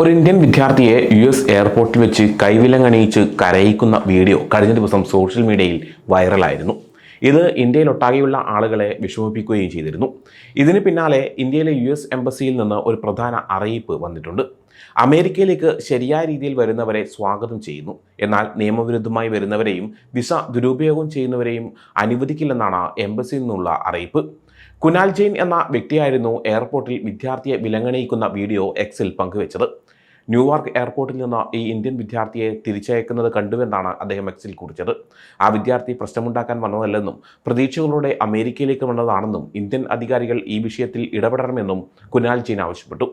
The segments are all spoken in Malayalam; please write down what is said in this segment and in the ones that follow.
ഒരു ഇന്ത്യൻ വിദ്യാർത്ഥിയെ യു എസ് എയർപോർട്ടിൽ വെച്ച് കൈവിലങ്ങണിയിച്ച് കരയിക്കുന്ന വീഡിയോ കഴിഞ്ഞ ദിവസം സോഷ്യൽ മീഡിയയിൽ വൈറലായിരുന്നു. ഇത് ഇന്ത്യയിലൊട്ടാകെയുള്ള ആളുകളെ വിഷമിപ്പിക്കുകയും ചെയ്തിരുന്നു. ഇതിന് പിന്നാലെ ഇന്ത്യയിലെ യു എസ് എംബസിയിൽ നിന്ന് ഒരു പ്രധാന അറിയിപ്പ് വന്നിട്ടുണ്ട്. അമേരിക്കയിലേക്ക് ശരിയായ രീതിയിൽ വരുന്നവരെ സ്വാഗതം ചെയ്യുന്നു. എന്നാൽ നിയമവിരുദ്ധമായി വരുന്നവരെയും വിസ ദുരുപയോഗം ചെയ്യുന്നവരെയും അനുവദിക്കില്ലെന്നാണ് എംബസിയിൽ നിന്നുള്ള അറിയിപ്പ്. കുനാൽ ജെയിൻ എന്ന വ്യക്തിയായിരുന്നു എയർപോർട്ടിൽ വിദ്യാർത്ഥിയെ വിലങ്ങണയിക്കുന്ന വീഡിയോ എക്സിൽ പങ്കുവച്ചത്. ന്യൂയോർക്ക് എയർപോർട്ടിൽ നിന്ന് ഈ ഇന്ത്യൻ വിദ്യാർത്ഥിയെ തിരിച്ചയക്കുന്നത് കണ്ടുവെന്നാണ് അദ്ദേഹം എക്സിൽ കുറിച്ചത്. ആ വിദ്യാർത്ഥി പ്രശ്നമുണ്ടാക്കാൻ വന്നതല്ലെന്നും പ്രതീക്ഷകളോടെ അമേരിക്കയിലേക്ക് വന്നതാണെന്നും ഇന്ത്യൻ അധികാരികൾ ഈ വിഷയത്തിൽ ഇടപെടണമെന്നും കുനാൽ ചീൻ ആവശ്യപ്പെട്ടു.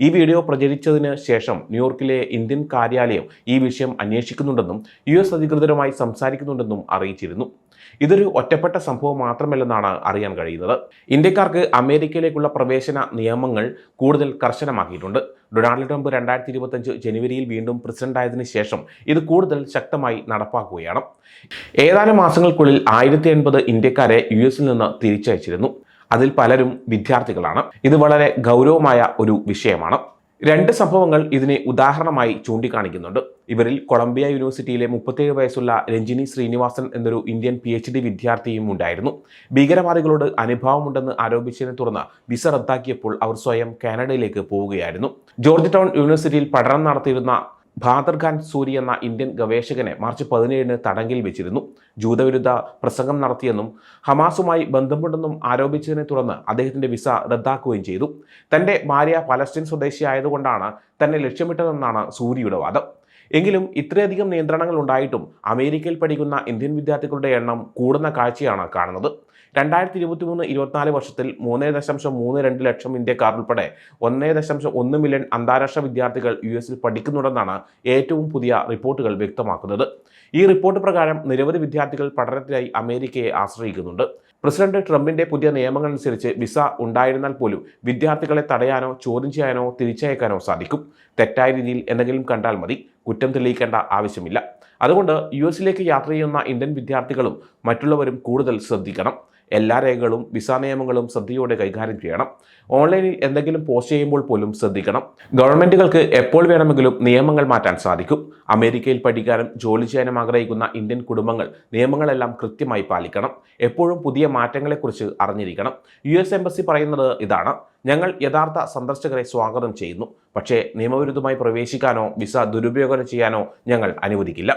ഈ വീഡിയോ പ്രചരിച്ചതിന് ശേഷം ന്യൂയോർക്കിലെ ഇന്ത്യൻ കാര്യാലയം ഈ വിഷയം അന്വേഷിക്കുന്നുണ്ടെന്നും യു എസ് അധികൃതരുമായി സംസാരിക്കുന്നുണ്ടെന്നും അറിയിച്ചിരുന്നു. ഇതൊരു ഒറ്റപ്പെട്ട സംഭവം മാത്രമല്ലെന്നാണ് അറിയാൻ കഴിയുന്നത്. ഇന്ത്യക്കാർക്ക് അമേരിക്കയിലേക്കുള്ള പ്രവേശന നിയമങ്ങൾ കൂടുതൽ കർശനമാക്കിയിട്ടുണ്ട്. ഡൊണാൾഡ് ട്രംപ് രണ്ടായിരത്തി ഇരുപത്തഞ്ച് ജനുവരിയിൽ വീണ്ടും പ്രസിഡന്റായതിനു ശേഷം ഇത് കൂടുതൽ ശക്തമായി നടപ്പാക്കുകയാണ്. ഏതാനും മാസങ്ങൾക്കുള്ളിൽ ആയിരത്തി എൺപത് ഇന്ത്യക്കാരെ യു എസിൽ നിന്ന് തിരിച്ചയച്ചിരുന്നു. അതിൽ പലരും വിദ്യാർത്ഥികളാണ്. ഇത് വളരെ ഗൗരവമായ ഒരു വിഷയമാണ്. രണ്ട് സംഭവങ്ങൾ ഇതിനെ ഉദാഹരണമായി ചൂണ്ടിക്കാണിക്കുന്നുണ്ട്. ഇവരിൽ കൊളംബിയ യൂണിവേഴ്സിറ്റിയിലെ മുപ്പത്തേഴ് വയസ്സുള്ള രഞ്ജിനി ശ്രീനിവാസൻ എന്നൊരു ഇന്ത്യൻ പി എച്ച് ഡി വിദ്യാർത്ഥിയും ഉണ്ടായിരുന്നു. ഭീകരവാദികളോട് അനുഭവമുണ്ടെന്ന് ആരോപിച്ചതിനെ തുടർന്ന് വിസ റദ്ദാക്കിയപ്പോൾ അവർ സ്വയം കാനഡയിലേക്ക് പോവുകയായിരുന്നു. ജോർജ് ടൗൺ യൂണിവേഴ്സിറ്റിയിൽ പഠനം നടത്തിയിരുന്ന ഭാദർ ഖാൻ സൂരി എന്ന ഇന്ത്യൻ ഗവേഷകനെ മാർച്ച് പതിനേഴിന് തടങ്കിൽ വെച്ചിരുന്നു. ജൂതവിരുദ്ധ പ്രസംഗം നടത്തിയെന്നും ഹമാസുമായി ബന്ധമുണ്ടെന്നും ആരോപിച്ചതിനെ തുടർന്ന് അദ്ദേഹത്തിന്റെ വിസ റദ്ദാക്കുകയും ചെയ്തു. തന്റെ ഭാര്യ പലസ്തീൻ സ്വദേശിയായതുകൊണ്ടാണ് തന്നെ ലക്ഷ്യമിട്ടതെന്നാണ് സൂരിയുടെ വാദം. എങ്കിലും ഇത്രയധികം നിയന്ത്രണങ്ങൾ ഉണ്ടായിട്ടും അമേരിക്കയിൽ പഠിക്കുന്ന ഇന്ത്യൻ വിദ്യാർത്ഥികളുടെ എണ്ണം കൂടുന്ന കാഴ്ചയാണ് കാണുന്നത്. രണ്ടായിരത്തി ഇരുപത്തി മൂന്ന് ഇരുപത്തിനാല് വർഷത്തിൽ മൂന്ന് ദശാംശം മൂന്ന് രണ്ട് ലക്ഷം ഇന്ത്യക്കാർ ഉൾപ്പെടെ ഒന്നേ ദശാംശം ഒന്ന് മില്യൺ അന്താരാഷ്ട്ര വിദ്യാർത്ഥികൾ യു എസിൽ പഠിക്കുന്നുണ്ടെന്നാണ് ഏറ്റവും പുതിയ റിപ്പോർട്ടുകൾ വ്യക്തമാക്കുന്നത്. ഈ റിപ്പോർട്ട് പ്രകാരം നിരവധി വിദ്യാർത്ഥികൾ പഠനത്തിനായി അമേരിക്കയെ ആശ്രയിക്കുന്നുണ്ട്. പ്രസിഡന്റ് ട്രംപിന്റെ പുതിയ നിയമങ്ങൾ അനുസരിച്ച് വിസ ഉണ്ടായിരുന്നാൽ പോലും വിദ്യാർത്ഥികളെ തടയാനോ ചോദ്യം ചെയ്യാനോ തിരിച്ചയക്കാനോ സാധിക്കും. തെറ്റായ രീതിയിൽ എന്തെങ്കിലും കണ്ടാൽ മതി. കുറ്റം തെളിയിക്കേണ്ട ആവശ്യമില്ല. അതുകൊണ്ട് യു എസിലേക്ക് യാത്ര ചെയ്യുന്ന ഇന്ത്യൻ വിദ്യാർത്ഥികളും മറ്റുള്ളവരും കൂടുതൽ ശ്രദ്ധിക്കണം. എല്ലാ രേഖകളും വിസ നിയമങ്ങളും ശ്രദ്ധയോടെ കൈകാര്യം ചെയ്യണം. ഓൺലൈനിൽ എന്തെങ്കിലും പോസ്റ്റ് ചെയ്യുമ്പോൾ പോലും ശ്രദ്ധിക്കണം. ഗവൺമെന്റുകൾക്ക് എപ്പോൾ വേണമെങ്കിലും നിയമങ്ങൾ മാറ്റാൻ സാധിക്കും. അമേരിക്കയിൽ പഠിക്കാനും ജോലി ചെയ്യാനും ആഗ്രഹിക്കുന്ന ഇന്ത്യൻ കുടുംബങ്ങൾ നിയമങ്ങളെല്ലാം കൃത്യമായി പാലിക്കണം. എപ്പോഴും പുതിയ മാറ്റങ്ങളെക്കുറിച്ച് അറിഞ്ഞിരിക്കണം. യു എസ് എംബസി പറയുന്നത് ഇതാണ്. ഞങ്ങൾ യഥാർത്ഥ സന്ദർശകരെ സ്വാഗതം ചെയ്യുന്നു. പക്ഷേ നിയമവിരുദ്ധമായി പ്രവേശിക്കാനോ വിസ ദുരുപയോഗം ചെയ്യാനോ ഞങ്ങൾ അനുവദിക്കില്ല.